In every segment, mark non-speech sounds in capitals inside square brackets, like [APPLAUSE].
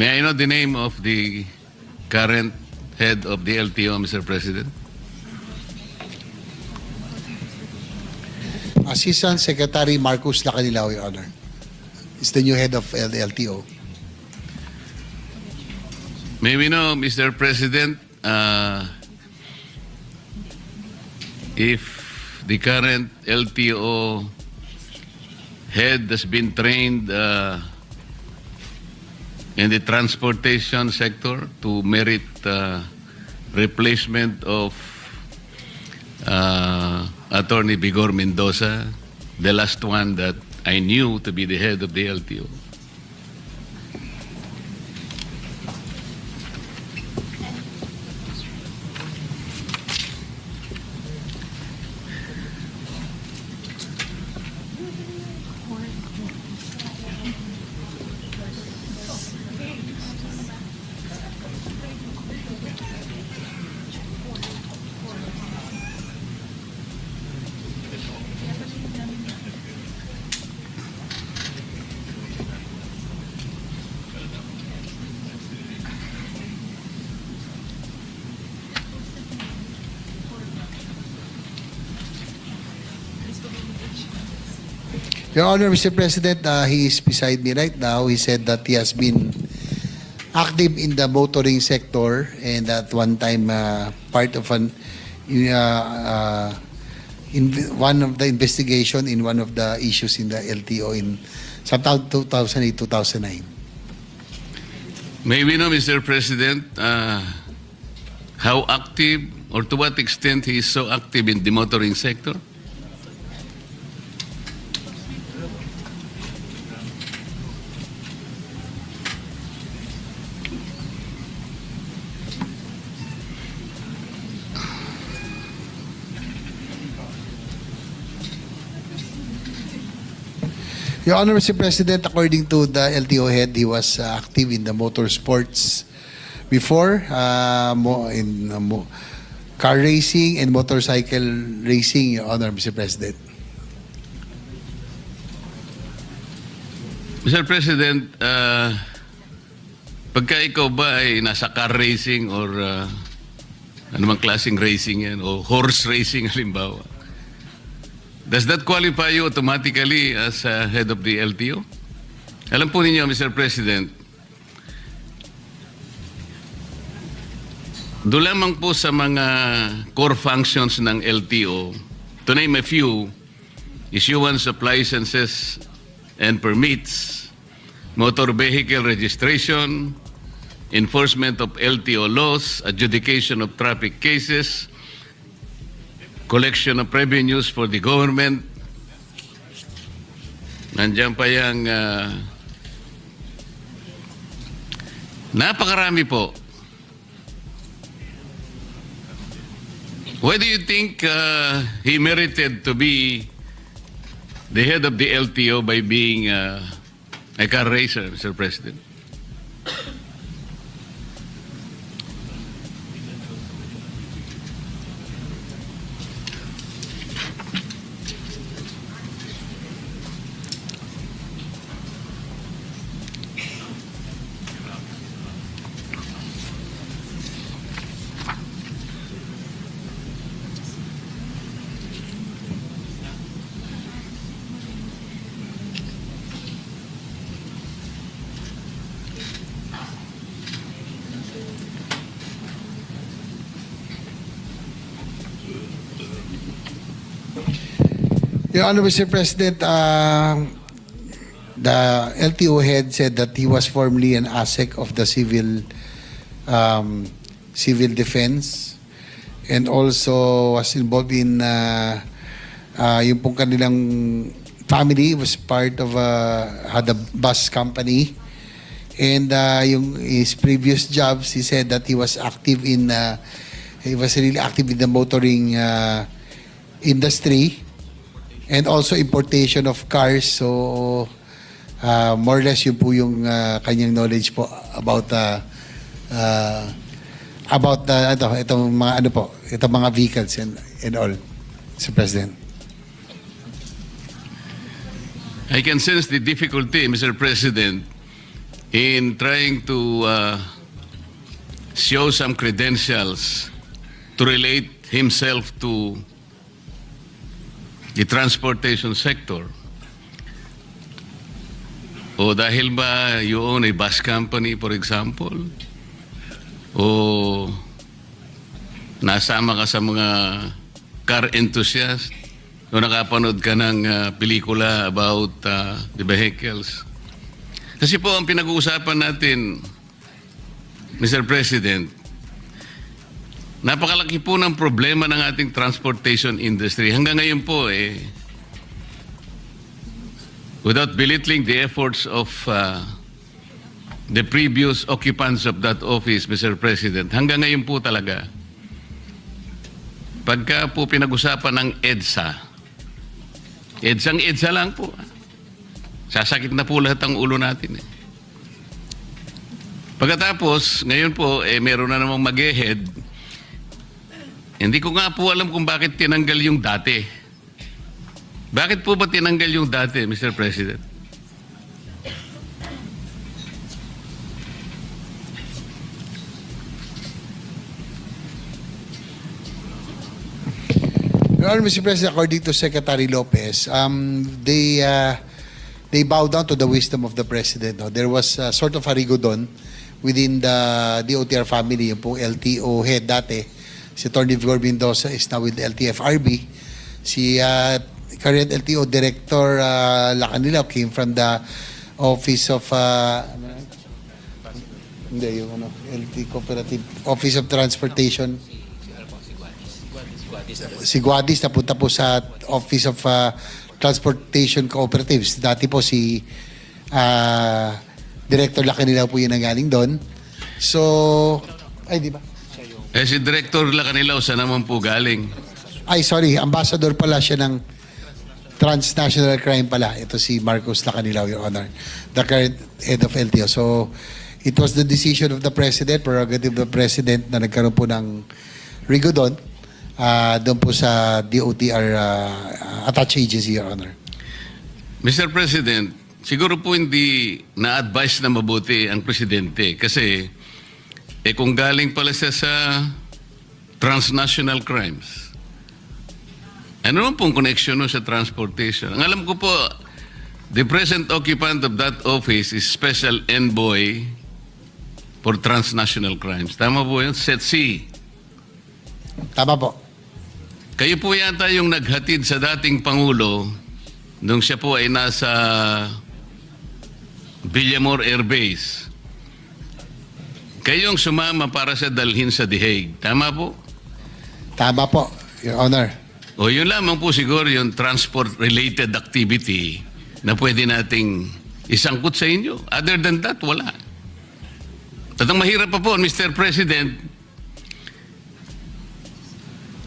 May I know the name of the current head of the LTO, Mr. President? Assistant Secretary Marcus Lacanilaw, Your Honor. Is the new head of uh, the LTO. May we know, Mr. President, uh, if the current LTO head has been trained uh, in the transportation sector to merit uh, replacement of uh, Attorney Bigor Mendoza, the last one that I knew to be the head of the LTO. Your Honor, Mr. President, uh, he is beside me right now. He said that he has been active in the motoring sector and at one time uh, part of an uh, uh, in one of the investigation in one of the issues in the LTO in sometime 2008-2009. May we know, Mr. President, uh, how active or to what extent he is so active in the motoring sector? Your Honor, Mr. President, according to the LTO head, he was uh, active in the motorsports before, uh, in uh, car racing and motorcycle racing, Your Honor, Mr. President. Mr. President, uh, pagka ikaw ba ay nasa car racing or uh, anumang klaseng racing yan o horse racing [LAUGHS] halimbawa, does that qualify you automatically as uh, head of the LTO? Alam po ninyo, Mr. President, doon lamang po sa mga core functions ng LTO, to name a few, issuance of licenses and permits, motor vehicle registration, enforcement of LTO laws, adjudication of traffic cases, collection of revenues for the government. Nandiyan pa yung ah, napakarami po. Why do you think uh, he merited to be the head of the LTO by being uh, a car racer, Mr. President? Your Honor, Mr. President, uh, the LTO head said that he was formerly an ASEC of the civil um, civil defense and also was involved in uh, uh, yung pong kanilang family was part of a, had a bus company and uh, yung his previous jobs he said that he was active in uh, he was really active in the motoring uh, industry and also importation of cars. So, uh, more or less yun po yung uh, kanyang knowledge po about uh, uh, about uh, ito, itong mga ano po, itong mga vehicles and, and all, Mr. President. I can sense the difficulty, Mr. President, in trying to uh, show some credentials to relate himself to the transportation sector. O dahil ba you own a bus company, for example? O nasama ka sa mga car enthusiast? O nakapanood ka ng uh, pelikula about uh, the vehicles? Kasi po ang pinag-uusapan natin, Mr. President, napakalaki po ng problema ng ating transportation industry. Hanggang ngayon po, eh, without belittling the efforts of uh, the previous occupants of that office, Mr. President, hanggang ngayon po talaga, pagka po pinag-usapan ng EDSA, EDSA EDSA lang po. Sasakit na po lahat ang ulo natin. Eh. Pagkatapos, ngayon po, eh, meron na namang mag-head. Hindi ko nga po alam kung bakit tinanggal yung dati. Bakit po ba tinanggal yung dati, Mr. President? Your Mr. President, according to Secretary Lopez, um, they uh, they bow down to the wisdom of the President. No? There was uh, sort of a rigodon within the DOTR family, yung pong LTO head dati. Si Attorney Vigor Mendoza is now with the LTFRB. Si uh, current LTO Director uh, Lacanilao came from the Office of uh, hindi, yung ano, LT Cooperative Office of Transportation si Guadis napunta po sa Office of uh, Transportation Cooperatives. Dati po si uh, Director Lacanila po yun ang galing doon. So, ay di ba? Eh si Director Lacanilaw, saan naman po galing? Ay sorry, ambassador pala siya ng transnational crime pala. Ito si Marcos Lacanilao, Your Honor, the current head of LTO. So, it was the decision of the President, prerogative of the President na nagkaroon po ng rigodon uh, doon po sa DOTR uh, attached agency, Your Honor. Mr. President, siguro po hindi na-advise na mabuti ang Presidente kasi eh kung galing pala siya sa transnational crimes, ano naman pong connection nun sa transportation? Ang alam ko po, the present occupant of that office is Special Envoy for Transnational Crimes. Tama po yun? SETC. Tama po. Kayo po yata yung naghatid sa dating Pangulo nung siya po ay nasa Villamor Air Base. Kayong sumama para sa dalhin sa The Hague. Tama po? Tama po, Your Honor. O yun lamang po siguro yung transport-related activity na pwede nating isangkot sa inyo. Other than that, wala. At ang mahirap pa po, Mr. President,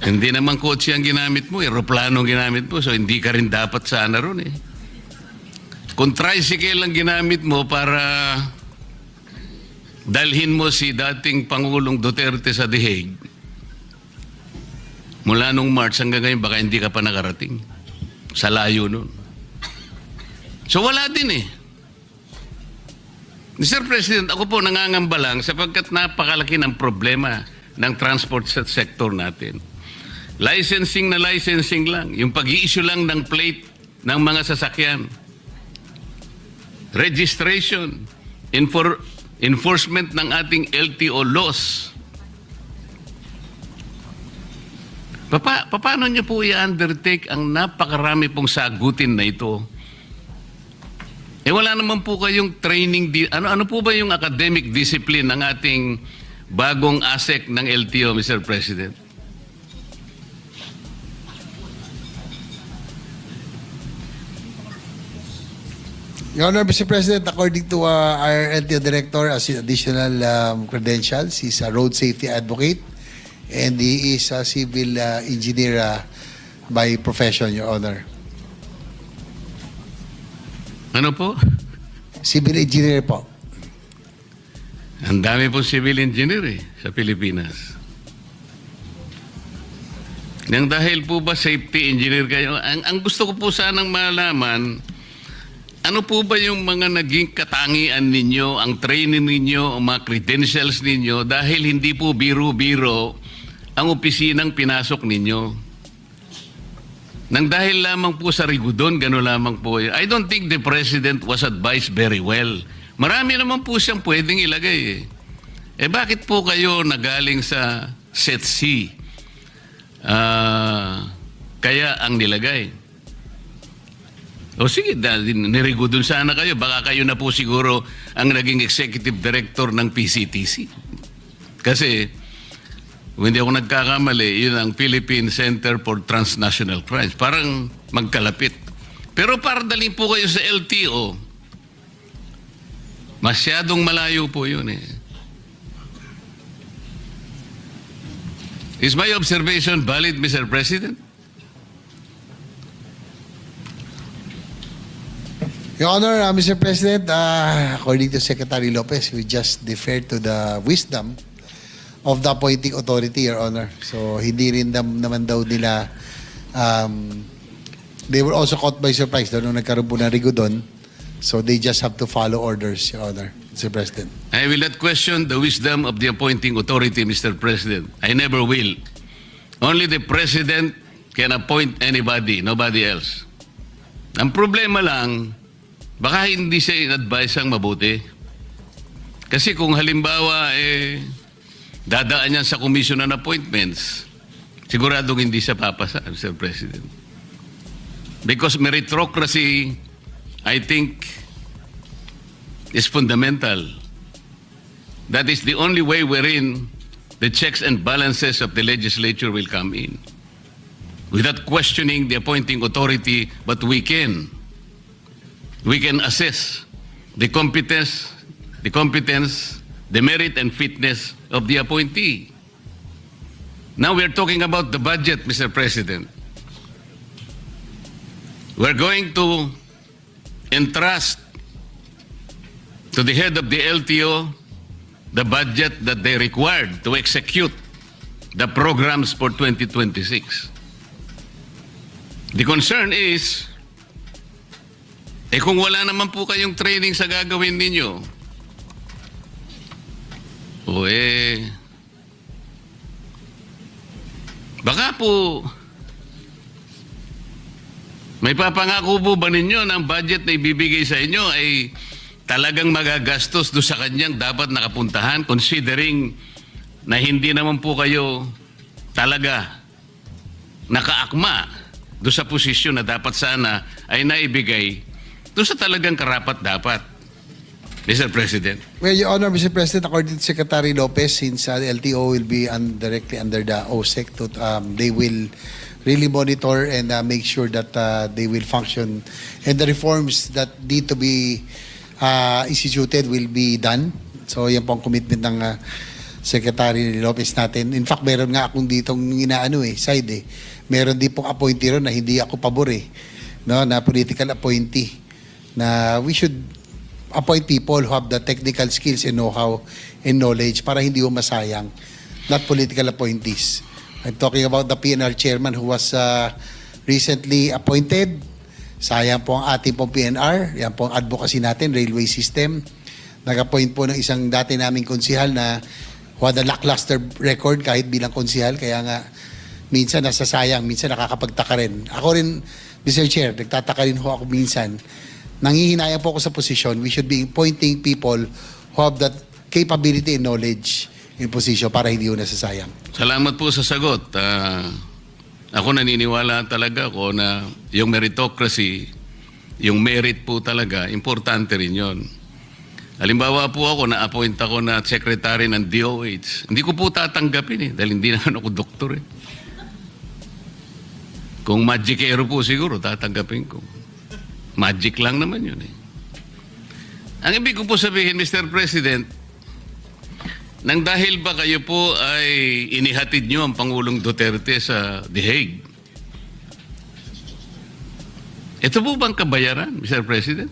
hindi naman kotse ang ginamit mo, aeroplano ang ginamit mo, so hindi ka rin dapat sana ron eh. Kung tricycle ang ginamit mo para dalhin mo si dating Pangulong Duterte sa The Hague, mula nung March hanggang ngayon, baka hindi ka pa nakarating. Sa layo nun. So wala din eh. Mr. President, ako po nangangamba lang sapagkat napakalaki ng problema ng transport se- sector natin. Licensing na licensing lang. Yung pag issue lang ng plate ng mga sasakyan. Registration. Enfor- enforcement ng ating LTO laws. Papa, paano niyo po i-undertake ang napakarami pong sagutin na ito? Eh wala naman po kayong training, di- ano, ano po ba yung academic discipline ng ating bagong ASEC ng LTO, Mr. President? Your Honor, Mr. President, according to uh, our LTO Director, as additional um, credentials, he's a road safety advocate and he is a civil uh, engineer uh, by profession, Your Honor. Ano po? Civil engineer po. Ang dami po civil engineer eh, sa Pilipinas. Nang dahil po ba safety engineer kayo, ang, ang gusto ko po sanang malaman, ano po ba yung mga naging katangian ninyo, ang training ninyo, ang mga credentials ninyo dahil hindi po biro-biro ang opisinang pinasok ninyo? Nang dahil lamang po sa rigudon, gano'n lamang po. I don't think the President was advised very well. Marami naman po siyang pwedeng ilagay eh. Eh bakit po kayo nagaling sa set C? Ah, kaya ang nilagay. O sige, dahil nirigo dun sana kayo. Baka kayo na po siguro ang naging executive director ng PCTC. Kasi, kung hindi ako nagkakamali, yun ang Philippine Center for Transnational Crimes. Parang magkalapit. Pero para dalhin po kayo sa LTO, masyadong malayo po yun eh. Is my observation valid, Mr. President? Your Honor, uh, Mr. President, uh, according to Secretary Lopez, we just defer to the wisdom of the appointing authority, Your Honor. So, hindi rin dam, naman daw nila, um, they were also caught by surprise daw nung nagkaroon po ng rigodon. So, they just have to follow orders, Your Honor, Mr. President. I will not question the wisdom of the appointing authority, Mr. President. I never will. Only the President can appoint anybody, nobody else. Ang problema lang, baka hindi siya in-advise ang mabuti. Kasi kung halimbawa, eh, dadaan yan sa Commission on Appointments, siguradong hindi siya papasa, Mr. President. Because meritocracy, I think, is fundamental. That is the only way wherein the checks and balances of the legislature will come in. Without questioning the appointing authority, but we can. We can assess the competence, the competence, the merit and fitness of the appointee. Now we're talking about the budget, Mr. President. We're going to entrust to the head of the LTO the budget that they required to execute the programs for 2026. The concern is, eh kung wala naman po kayong training sa gagawin ninyo, o eh, baka po, may papangako po ba ninyo ang budget na ibibigay sa inyo ay talagang magagastos do sa kanyang dapat nakapuntahan considering na hindi naman po kayo talaga nakaakma do sa posisyon na dapat sana ay naibigay do sa talagang karapat dapat. Mr. President. Well, Your Honor, Mr. President, according to Secretary Lopez, since uh, the LTO will be un- directly under the OSEC, to, um, they will really monitor and uh, make sure that uh, they will function and the reforms that need to be uh, instituted will be done. So, yan po ang commitment ng uh, Secretary Lopez natin. In fact, meron nga akong ditong inaano eh, side eh. Meron din pong appointee ron na hindi ako pabor eh. No, na political appointee na we should appoint people who have the technical skills and know-how and knowledge para hindi ho masayang, not political appointees. I'm talking about the PNR chairman who was uh, recently appointed. Sayang po ang ating pong PNR. Yan po ang advocacy natin, railway system. Nag-appoint po ng isang dati naming konsihal na who had a lackluster record kahit bilang konsihal. Kaya nga, minsan nasasayang, minsan nakakapagtaka rin. Ako rin, Mr. Chair, nagtataka rin ho ako minsan. Nangihinayang po ako sa posisyon. We should be appointing people who have that capability and knowledge in position para hindi ho nasasayang. Salamat po sa sagot. Ah, ako naniniwala talaga ako na yung meritocracy, yung merit po talaga, importante rin yon. Halimbawa po ako, na-appoint ako na secretary ng DOH. Hindi ko po tatanggapin eh, dahil hindi [LAUGHS] naman ako doktor eh. Kung magicero po siguro, tatanggapin ko. Magic lang naman yun eh. Ang ibig ko po sabihin, Mr. President, nang dahil ba kayo po ay inihatid nyo ang Pangulong Duterte sa The Hague? Ito po bang kabayaran, Mr. President?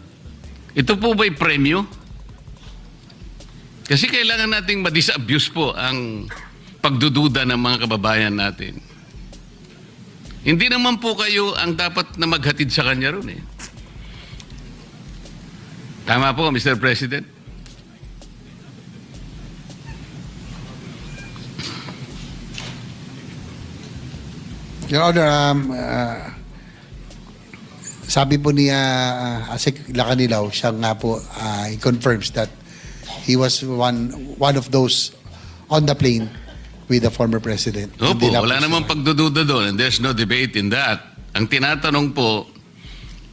Ito po ba'y premyo? Kasi kailangan nating ma-disabuse po ang pagdududa ng mga kababayan natin. Hindi naman po kayo ang dapat na maghatid sa kanya ron eh. Tama po, Mr. President. Your Honor, um, uh, sabi po ni uh, Asik Lacanilaw, siya nga po, uh, he confirms that he was one one of those on the plane with the former president. Opo, wala namang pagdududa doon and there's no debate in that. Ang tinatanong po,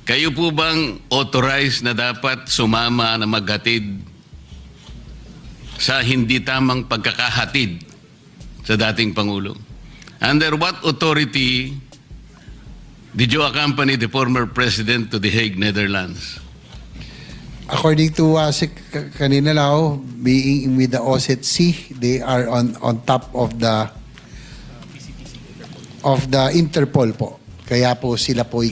kayo po bang authorized na dapat sumama na maghatid sa hindi tamang pagkakahatid sa dating Pangulo? Under what authority did you accompany the former President to The Hague, Netherlands? According to Asik kanina lao, being with the OSCE, they are on on top of the of the Interpol po. Kaya po sila po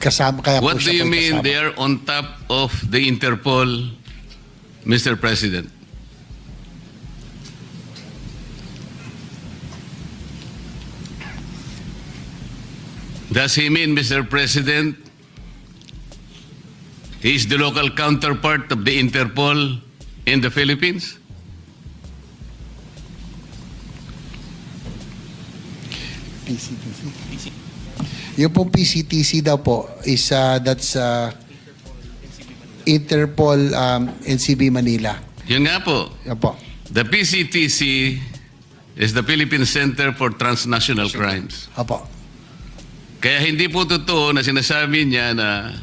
kasama kaya What po do siya you po'y mean kasama. they are on top of the Interpol, Mr. President? Does he mean, Mr. President, he is the local counterpart of the Interpol in the Philippines? PCTC. Yung pong PCTC daw po is uh, that's uh, Interpol um, NCB Manila. Yun nga po. Yan po. The PCTC is the Philippine Center for Transnational Crimes. Apo. Kaya hindi po totoo na sinasabi niya na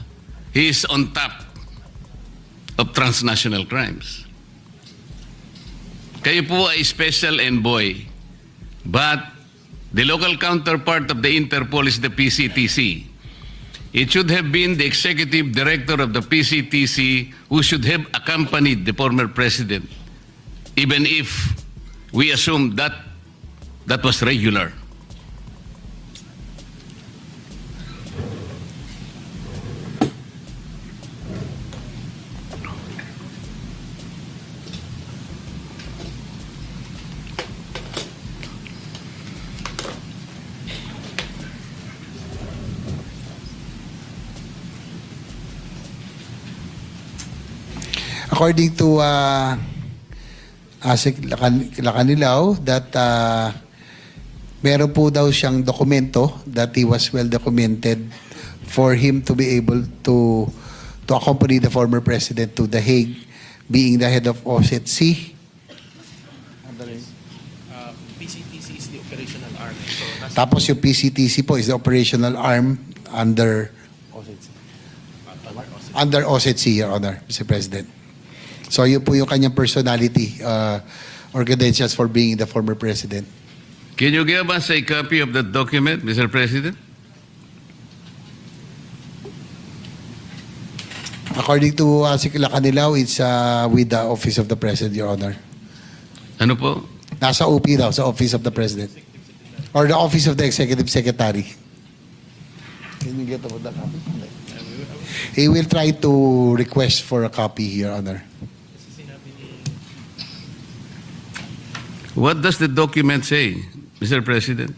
he is on top of transnational crimes. Kayo po ay special envoy. But the local counterpart of the Interpol is the PCTC. It should have been the executive director of the PCTC who should have accompanied the former president, even if we assume that that was regular. According to uh, Asik Lacan- Lacanilaw, that uh, meron po daw siyang dokumento that he was well documented for him to be able to to accompany the former president to The Hague, being the head of OSCE. uh, PCTC is the operational arm. So, Tapos yung PCTC po is the operational arm under under OSCE, Your Honor, Mr. President. So yun po yung kanyang personality uh, or credentials for being the former president. Can you give us a copy of that document, Mr. President? According to uh, si Lacanilaw, it's uh, with the Office of the President, Your Honor. Ano po? Nasa OP daw, sa Office of the President. Or the Office of the Executive Secretary. Can you get about that copy? He will try to request for a copy, Your Honor. What does the document say, Mr. President?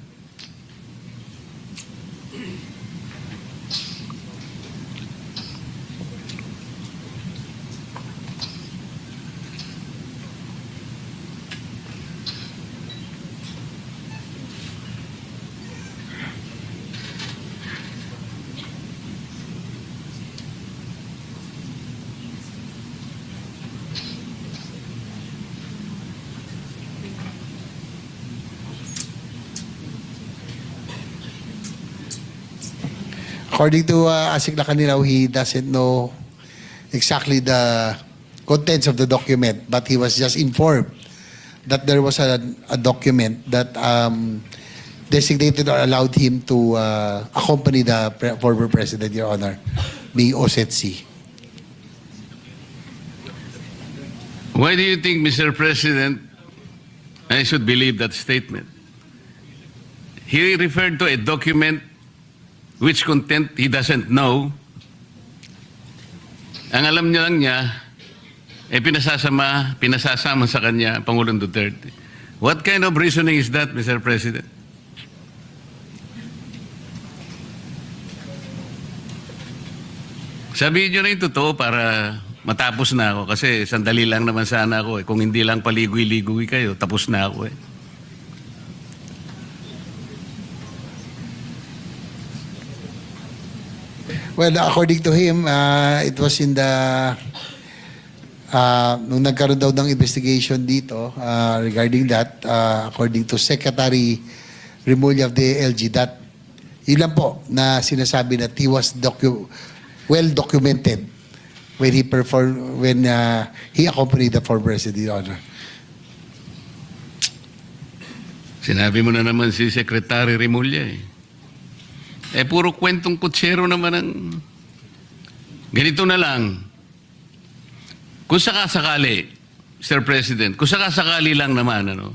According to uh, Asik Lacanilaw, he doesn't know exactly the contents of the document, but he was just informed that there was a, a document that um, designated or allowed him to uh, accompany the pre- former president, Your Honor, being OSETC. Why do you think, Mr. President, I should believe that statement? He referred to a document which content he doesn't know. Ang alam niya lang niya, eh pinasasama, pinasasama sa kanya, Pangulong Duterte. What kind of reasoning is that, Mr. President? Sabihin nyo na yung totoo para matapos na ako. Kasi sandali lang naman sana ako eh. Kung hindi lang paligoy-ligoy kayo, tapos na ako eh. Well, according to him, uh, it was in the uh, nung nagkaroon daw ng investigation dito uh, regarding that, uh, according to Secretary Remulla of the LG, that lang po na sinasabi that he was docu- well documented when he performed when uh, he accompanied the former president, Honor. Sinabi mo na naman si Secretary Remulla eh. Eh, puro kwentong kutsero naman ang... Ganito na lang. Kung sakasakali, Mr. President, kung sakasakali lang naman, ano,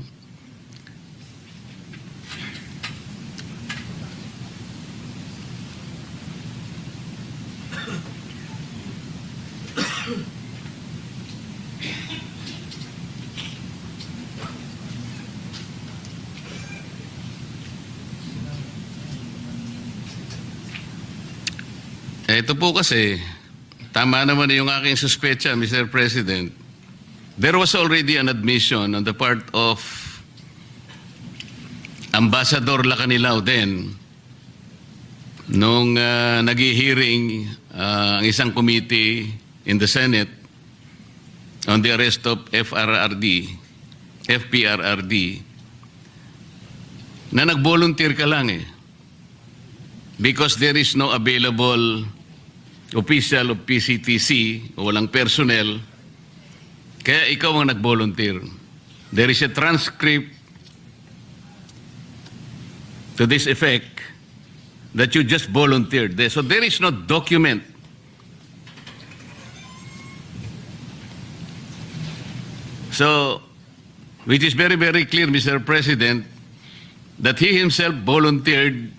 Ito po kasi, tama naman yung aking suspecha, Mr. President. There was already an admission on the part of Ambassador Lacanilao then nung uh, nag-hearing ah, ang isang committee in the Senate on the arrest of FRRD, FPRRD, na nag-volunteer ka lang eh because there is no available official of PCTC o walang personnel, kaya ikaw ang nag-volunteer. There is a transcript to this effect that you just volunteered. So there is no document. So, which is very, very clear, Mr. President, that he himself volunteered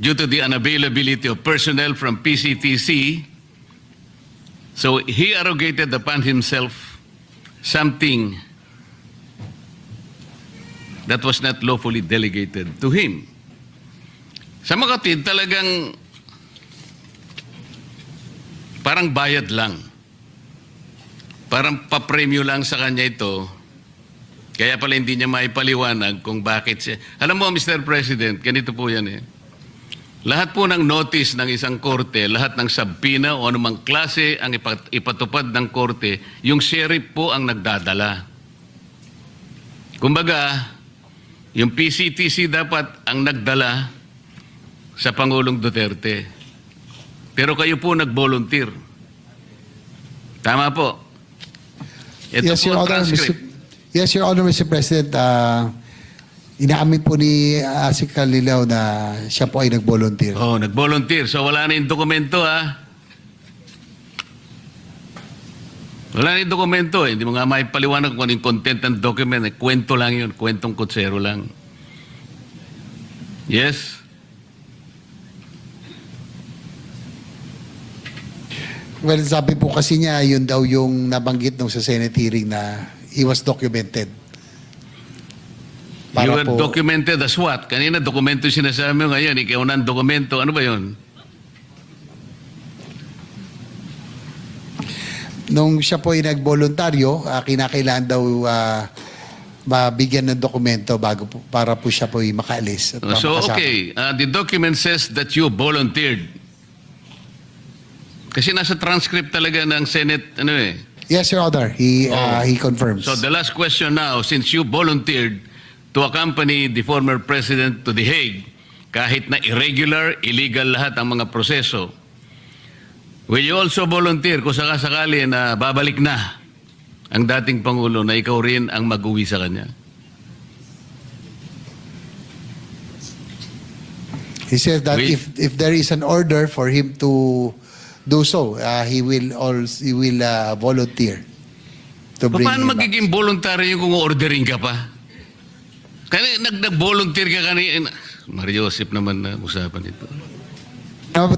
due to the unavailability of personnel from PCTC. So he arrogated upon himself something that was not lawfully delegated to him. Sa makatid, talagang parang bayad lang. Parang papremyo lang sa kanya ito. Kaya pala hindi niya maipaliwanag kung bakit siya. Alam mo, Mr. President, ganito po yan eh. Lahat po ng notice ng isang korte, lahat ng sabpina o anumang klase ang ipat- ipatupad ng korte, yung sheriff po ang nagdadala. Kumbaga, yung PCTC dapat ang nagdala sa Pangulong Duterte. Pero kayo po nag-volunteer. Tama po. Ito yes, po Your Honor, Mr. Yes, Your Honor, Mr. President. Uh, inaamin po ni Asik Kalilaw na siya po ay nag-volunteer. Oh, nag-volunteer. So wala na yung dokumento ha. Wala na yung dokumento eh. Hindi mo nga maipaliwanag kung ano yung content ng document. Eh. Kwento lang yun. Kwentong kutsero lang. Yes? Well, sabi po kasi niya, yun daw yung nabanggit nung sa Senate hearing na he was documented. You Para were po- documented as what? Kanina dokumento yung sinasabi mo ngayon. Ikaw na dokumento. Ano ba yun? Nung siya po ay nagboluntaryo, uh, kinakailangan daw ah, mabigyan ng dokumento bago po, para po siya po ay makaalis. At So, makasama. okay. Uh, the document says that you volunteered. Kasi nasa transcript talaga ng Senate, ano eh. Yes, Your Honor. He, Oh. ah, he confirms. So the last question now, since you volunteered to accompany the former president to The Hague, kahit na irregular, illegal lahat ang mga proseso, will you also volunteer kung sakasakali na babalik na ang dating Pangulo na ikaw rin ang mag-uwi sa kanya? He says that if if there is an order for him to do so, uh, he will also he will uh, volunteer to bring Paano magiging voluntary yung kung ordering ka pa? Kaya nag- nag-volunteer ka kanina. Mario Joseph naman na usapan ito. Uh,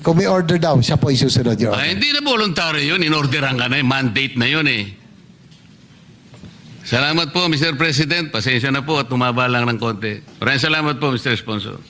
kung may order daw, siya po isusunod, Your Ay, Honor. hindi na voluntary yun. Inorderan ka na. eh. Mandate na yun eh. Salamat po, Mr. President. Pasensya na po at tumaba lang ng konti. Maraming salamat po, Mr. Sponsor.